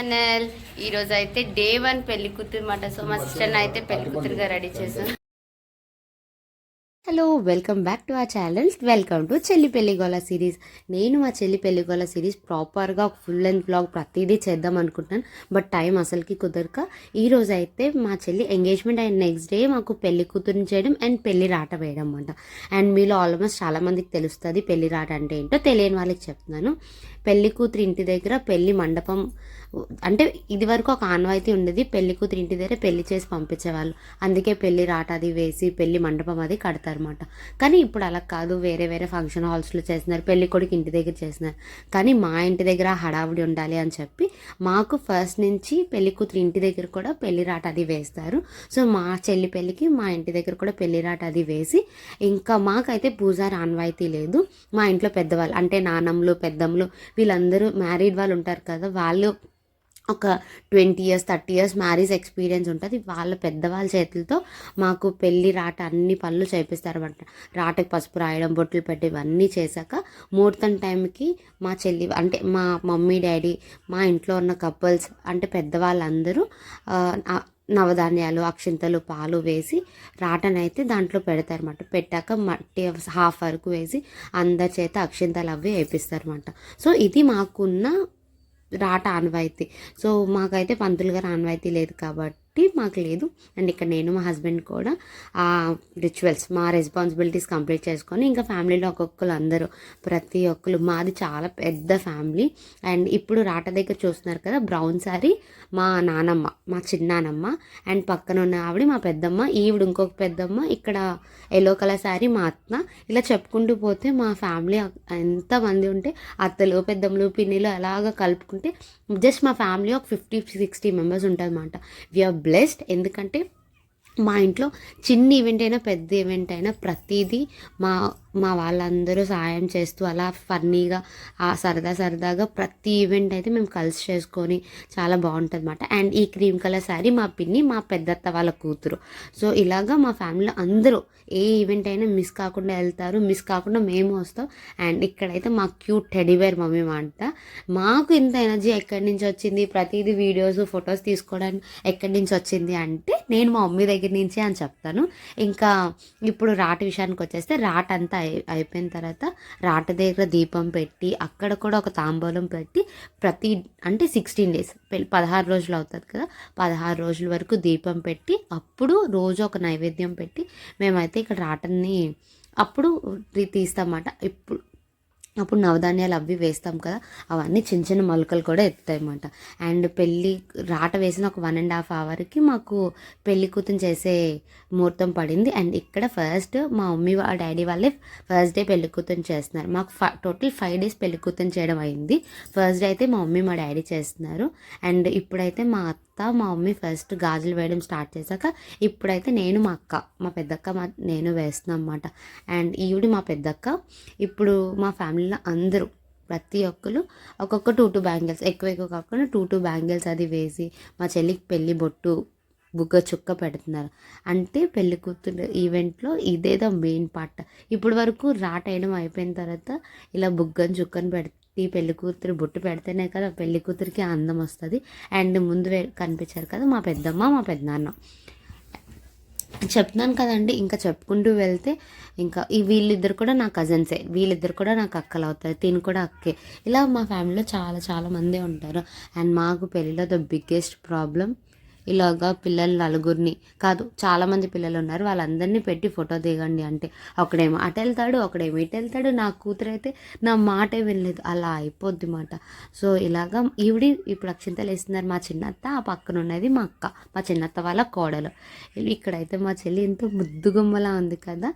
Channel ఈరోజు అయితే day one పెళ్ళి కూతురు మాట. సో మా సిస్టర్ అయితే పెళ్ళి కూతురుగా రెడీ చేసాం. హలో వెల్కమ్ బ్యాక్ టు ఆ ఛానల్ వెల్కమ్ టు చెల్లి పెళ్ళి సిరీస్ నేను మా చెల్లి పెళ్ళి సిరీస్ ప్రాపర్గా ఒక ఫుల్ అండ్ బ్లాగ్ ప్రతిదీ చేద్దాం అనుకుంటున్నాను. బట్ టైం అసలుకి కుదరక. ఈరోజు అయితే మా చెల్లి ఎంగేజ్మెంట్ అండ్ నెక్స్ట్ డే మాకు పెళ్ళి కూతురుని చేయడం అండ్ పెళ్ళి రాట వేయడం అనమాట అండ్ మీలో ఆల్మోస్ట్ చాలామందికి తెలుస్తుంది పెళ్ళి రాట అంటే ఏంటో తెలియని వాళ్ళకి చెప్తున్నాను. పెళ్ళి కూతురు ఇంటి దగ్గర పెళ్ళి మండపం అంటే ఇది వరకు ఒక ఆనవాయితీ ఉండేది. పెళ్ళి కూతురు ఇంటి దగ్గర పెళ్ళి చేసి పంపించేవాళ్ళు. అందుకే పెళ్ళి రాట అది వేసి పెళ్ళి మండపం అది కడతారు. చేస్తారన్నమాట. కానీ ఇప్పుడు అలా కాదు. వేరే వేరే ఫంక్షన్ హాల్స్లో చేస్తున్నారు. పెళ్ళి కొడుకు ఇంటి దగ్గర చేస్తున్నారు. కానీ మా ఇంటి దగ్గర హడావుడి ఉండాలి అని చెప్పి మాకు ఫస్ట్ నుంచి పెళ్ళి కూతురు ఇంటి దగ్గర కూడా పెళ్ళి రాట అది వేస్తారు. సో మా చెల్లి పెళ్ళికి మా ఇంటి దగ్గర కూడా పెళ్ళి రాట అది వేసి ఇంకా మాకైతే పూజారి ఆన్వాయితీ లేదు. మా ఇంట్లో పెద్దవాళ్ళు అంటే నానమ్మలు పెద్దమ్మలు వీళ్ళందరూ మ్యారీడ్ వాళ్ళు ఉంటారు కదా వాళ్ళు ఒక twenty years thirty years marriage experience ఉంటుంది. వాళ్ళ పెద్దవాళ్ళ చేతులతో మాకు పెళ్ళి రాట అన్ని పనులు చేపిస్తారన్నమాట. రాటకి పసుపు రాయడం బొట్లు పెట్టి ఇవన్నీ చేశాక ముహూర్తం టైంకి మా చెల్లి అంటే మా మమ్మీ డాడీ మా ఇంట్లో ఉన్న కపుల్స్ అంటే పెద్దవాళ్ళందరూ నవధాన్యాలు అక్షింతలు పాలు వేసి రాటనైతే దాంట్లో పెడతారన్నమాట. పెట్టాక మట్టి హాఫ్ వరకు వేసి అందరి చేత అక్షింతలు అవి వేపిస్తారన్నమాట. సో ఇది మాకున్న రాట ఆనవాయితీ. సో మాకైతే పంతులు గారు ఆనవాయితీ లేదు కాబట్టి మాకు లేదు. అండ్ ఇక్కడ నేను మా హస్బెండ్ కూడా ఆ రిచువల్స్ మా రెస్పాన్సిబిలిటీస్ కంప్లీట్ చేసుకొని ఇంకా ఫ్యామిలీలో ఒక్కొక్కరు అందరూ ప్రతి ఒక్కరు మాది చాలా పెద్ద ఫ్యామిలీ. అండ్ ఇప్పుడు రాట దగ్గర చూస్తున్నారు కదా బ్రౌన్ సారీ మా నానమ్మ మా చిన్నానమ్మ. అండ్ పక్కన ఉన్న ఆవిడ మా పెద్దమ్మ ఈవిడ ఇంకొక పెద్దమ్మ ఇక్కడ ఎల్లో కలర్ శారీ మా అత్త. ఇలా చెప్పుకుంటూ పోతే మా ఫ్యామిలీ ఎంతమంది ఉంటే అత్తలు పెద్దమ్మలు పిన్నిలు అలాగా కలుపుకుంటే జస్ట్ మా ఫ్యామిలీ ఒక ఫిఫ్టీ సిక్స్టీ మెంబర్స్ ఉంటుంది అనమాట వీఆర్ బ్లెస్డ్. ఎందుకంటే మా ఇంట్లో చిన్న ఈవెంట్ అయినా పెద్ద ఈవెంట్ అయినా ప్రతిదీ మా మా వాళ్ళందరూ సాయం చేస్తూ అలా ఫన్నీగా ఆ సరదా సరదాగా ప్రతి ఈవెంట్ అయితే మేము కలిసి చేసుకొని చాలా బాగుంటుంది అనమాట అండ్ ఈ క్రీమ్ కలర్ శారీ మా పిన్ని మా పెద్దత్త వాళ్ళ కూతురు. సో ఇలాగా మా ఫ్యామిలీలో అందరూ ఏ ఈవెంట్ అయినా మిస్ కాకుండా వెళ్తారు మిస్ కాకుండా మేము వస్తాం. అండ్ ఇక్కడైతే మా క్యూట్ టెడీవేర్ మమ్మీ అంట మాకు ఇంత ఎనర్జీ ఎక్కడి నుంచి వచ్చింది? ప్రతిదీ వీడియోస్ ఫొటోస్ తీసుకోవడానికి ఎక్కడి నుంచి వచ్చింది అంటే నేను మా మమ్మీ దగ్గర నుంచి అని చెప్తాను. ఇంకా ఇప్పుడు రాట విషయానికి వచ్చేస్తే రాట అంతా అయి అయిపోయిన తర్వాత రాట దగ్గర దీపం పెట్టి అక్కడ కూడా ఒక తాంబూలం పెట్టి ప్రతి అంటే సిక్స్టీన్ డేస్ పదహారు రోజులు అవుతుంది కదా పదహారు రోజుల వరకు దీపం పెట్టి అప్పుడు రోజు ఒక నైవేద్యం పెట్టి మేమైతే ఇక్కడ రాటని అప్పుడు తీస్తామాట ఇప్పుడు అప్పుడు నవధాన్యాలు అవి వేస్తాం కదా అవన్నీ చిన్న చిన్న మొలకలు కూడా ఎత్తుతాయి అన్నమాట అండ్ పెళ్ళి రాట వేసిన ఒక వన్ అండ్ హాఫ్ అవర్కి మాకు పెళ్ళి కూతురు చేసే ముహూర్తం పడింది. అండ్ ఇక్కడ ఫస్ట్ మా మమ్మీ వాళ్ళ డాడీ వాళ్ళే ఫస్ట్ డే పెళ్ళి కూతురు చేస్తున్నారు. మాకు ఫ టోటల్ ఫైవ్ డేస్ పెళ్ళి కూతురు చేయడం అయింది. ఫస్ట్ డే అయితే మా మమ్మీ మా డాడీ చేస్తున్నారు. అండ్ ఇప్పుడైతే మా అత్త మా మమ్మీ ఫస్ట్ గాజులు వేయడం స్టార్ట్ చేశాక ఇప్పుడైతే నేను మా అక్క మా పెద్దక్క మా నేను వేస్తున్నాం అన్నమాట. అండ్ ఈవిడ మా పెద్దక్క. ఇప్పుడు మా ఫ్యామిలీలో అందరూ ప్రతి ఒక్కరు ఒక్కొక్క టూ టూ బ్యాంగిల్స్ ఎక్కువ ఎక్కువ కాకుండా టూ టూ బ్యాంగిల్స్ అది వేసి మా చెల్లికి పెళ్ళి బొట్టు బుగ్గ చుక్క పెడుతున్నారు. అంటే పెళ్ళి కూతురు ఈవెంట్లో ఇదేదో మెయిన్ పార్ట్. ఇప్పటి వరకు రాట్ వేయడం అయిపోయిన తర్వాత ఇలా బుగ్గని చుక్కని ఈ పెళ్ళి కూతురు బొట్టు పెడితేనే కదా పెళ్ళి కూతురికి అందం వస్తుంది. అండ్ ముందు కనిపించారు కదా మా పెద్దమ్మ మా పెద్దనాన్న. చెప్తున్నాను కదండి ఇంకా చెప్పుకుంటూ వెళ్తే ఇంకా ఈ వీళ్ళిద్దరు కూడా నా కజిన్సే వీళ్ళిద్దరు కూడా నాకు అక్కలు అవుతారు తిని కూడా అక్కే. ఇలా మా ఫ్యామిలీలో చాలా చాలా మంది ఉంటారు. అండ్ మాకు పెళ్ళిలో ద బిగ్గెస్ట్ ప్రాబ్లం ఇలాగా పిల్లలు నలుగురిని కాదు చాలామంది పిల్లలు ఉన్నారు. వాళ్ళందరినీ పెట్టి ఫోటో దిగండి అంటే ఒకడేమో అటు వెళ్తాడు ఒకడేమో ఇటు వెళ్తాడు. నా కూతురు అయితే నా మాటే వినలేదు. అలా అయిపోద్ది మాట. సో ఇలాగా ఈవిడి ఇప్పుడు అక్షింతలు వేస్తున్నారు. మా చిన్నత్త ఆ పక్కన ఉన్నది మా అక్క. మా చిన్నత్త వాళ్ళ కోడలు. ఇక్కడైతే మా చెల్లి ఎంతో ముద్దుగుమ్మలా ఉంది కదా.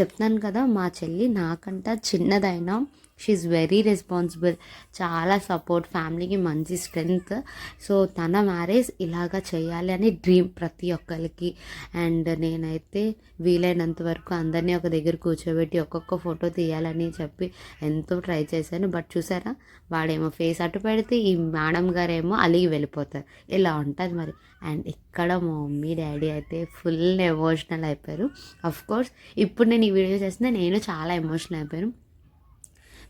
చెప్తున్నాను కదా మా చెల్లి నాకంట చిన్నదైనా షీఈ్ వెరీ రెస్పాన్సిబుల్ చాలా సపోర్ట్ ఫ్యామిలీకి మంచి స్ట్రెంగ్త్ సో తన మ్యారేజ్ ఇలాగా చేయాలి అని డ్రీమ్ ప్రతి ఒక్కరికి. అండ్ నేనైతే వీలైనంత వరకు అందరినీ ఒక దగ్గర కూర్చోబెట్టి ఒక్కొక్క ఫోటో తీయాలని చెప్పి ఎంతో ట్రై చేశాను. బట్ చూసారా? వాడేమో ఫేస్ అటు పెడితే ఈ మేడం గారేమో అలిగి వెళ్ళిపోతారు. ఇలా ఉంటుంది మరి. అండ్ ఇక్కడ మా మమ్మీ డాడీ అయితే ఫుల్ ఎమోషనల్ అయిపోయారు. అఫ్ కోర్స్ ఇప్పుడు నేను ఈ వీడియో చేస్తున్నా నేను చాలా ఎమోషనల్ అయిపోయాను.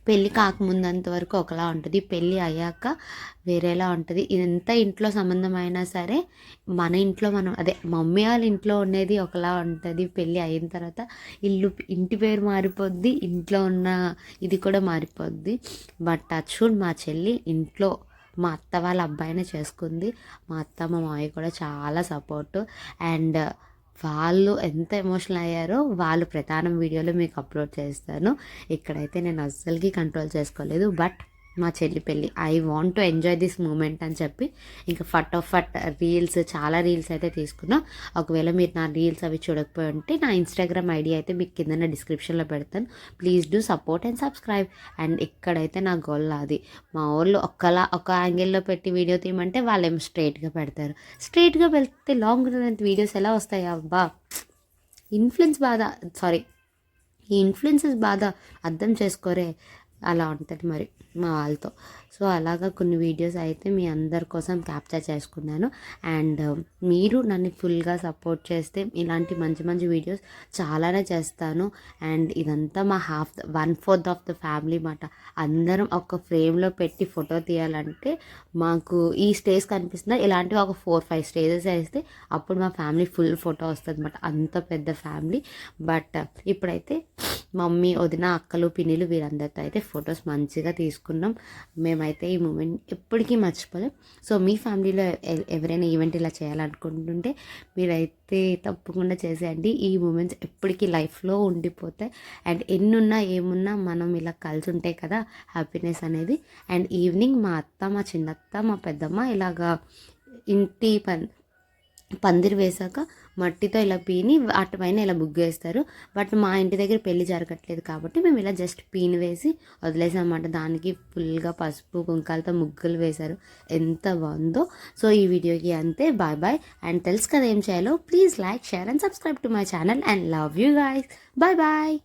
పెళ్ళి కాకముందంత వరకు ఒకలా ఉంటుంది. పెళ్ళి అయ్యాక వేరేలా ఉంటుంది. ఎంత ఇంట్లో సంబంధం అయినా సరే మన ఇంట్లో మనం అదే మమ్మీ వాళ్ళ ఇంట్లో ఉండేది ఒకలా ఉంటుంది పెళ్ళి అయిన తర్వాత. ఇల్లు ఇంటి పేరు మారిపోద్ది ఇంట్లో ఉన్న ఇది కూడా మారిపోద్ది. బట్ టచ్ మా చెల్లి ఇంట్లో మా అత్త వాళ్ళ అబ్బాయినే చేసుకుంది. మా అత్త మా మామయ్య కూడా చాలా సపోర్టు. అండ్ వాళ్ళు ఎంత ఎమోషనల్ అయ్యారో వాళ్ళు ప్రధానం వీడియోలో మీకు అప్లోడ్ చేస్తాను. ఇక్కడైతే నేను అస్సలకి కంట్రోల్ చేసుకోలేదు. బట్ మా చెల్లి పెళ్ళి. I want to enjoy this moment అని చెప్పి ఇంకా ఫట్ ఫట్ రీల్స్ చాలా రీల్స్ అయితే తీసుకున్నా. ఒకవేళ మీరు నా రీల్స్ అవి చూడకపోయి ఉంటే నా ఇన్స్టాగ్రామ్ ఐడి అయితే మీకు కింద డిస్క్రిప్షన్లో పెడతాను. Please do support and subscribe and ఇక్కడైతే నా గొల్ల అది. మా వాళ్ళు ఒక్కలా ఒక యాంగిల్లో పెట్టి వీడియో తీయమంటే వాళ్ళేమో స్ట్రైట్గా పెడతారు. స్ట్రైట్గా వెళ్తే లాంగ్ వీడియోస్ ఎలా వస్తాయి? అబ్బా! ఇన్ఫ్లుయెన్స్ బాధ సారీ ఈ ఇన్ఫ్లుయెన్సెస్ బాధ అర్థం చేసుకోరే. అలా ఉంటుంది మరి. మా వాళ్ళతో. సో అలాగా కొన్ని వీడియోస్ అయితే మీ అందరి కోసం క్యాప్చర్ చేసుకున్నాను. అండ్ uh, మీరు నన్ను ఫుల్గా సపోర్ట్ చేస్తే ఇలాంటి మంచి మంచి వీడియోస్ చాలానే చేస్తాను. అండ్ ఇదంతా మా half one fourth of the family మాట. అందరం ఒక ఫ్రేమ్లో పెట్టి ఫోటో తీయాలంటే మాకు ఈ స్టేజ్ కనిపిస్తుందా ఇలాంటివి ఒక ఫోర్ ఫైవ్ స్టేజెస్ వేస్తే అప్పుడు మా ఫ్యామిలీ ఫుల్ ఫోటో వస్తుంది అనమాట అంత పెద్ద ఫ్యామిలీ. బట్ ఇప్పుడైతే మమ్మీ వదిన అక్కలు పిన్నిలు వీరందరితో అయితే ఫొటోస్ మంచిగా తీసుకున్నాం. మేము మేమైతే ఈ మూమెంట్ ఎప్పటికీ మర్చిపోలేం. సో మీ ఫ్యామిలీలో ఎవరైనా ఈవెంట్ ఇలా చేయాలనుకుంటుంటే మీరైతే తప్పకుండా చేసేయండి. ఈ మూమెంట్స్ ఎప్పటికీ లైఫ్లో ఉండిపోతాయి. అండ్ ఎన్నున్నా ఏమున్నా మనం ఇలా కలిసి ఉంటాయి కదా హ్యాపీనెస్ అనేది. అండ్ ఈవినింగ్ మా అత్త మా చిన్నత్త మా పెద్దమ్మ ఇలాగా ఇంటి పన్ పందిరి వేశాక మట్టితో ఇలా పీని వాటి పైన ఇలా బుగ్గేస్తారు. బట్ మా ఇంటి దగ్గర పెళ్ళి జరగట్లేదు కాబట్టి మేము ఇలా జస్ట్ పీని వేసి వదిలేసామన్నమాట. దానికి ఫుల్గా పసుపు కుంకాలతో ముగ్గులు వేశారు. ఎంత బాగుందో. సో ఈ వీడియోకి అంతే. Bye bye. అండ్ తెలుసు కదా ఏం చేయాలో? Please like share and subscribe to my channel and love you guys. Bye bye.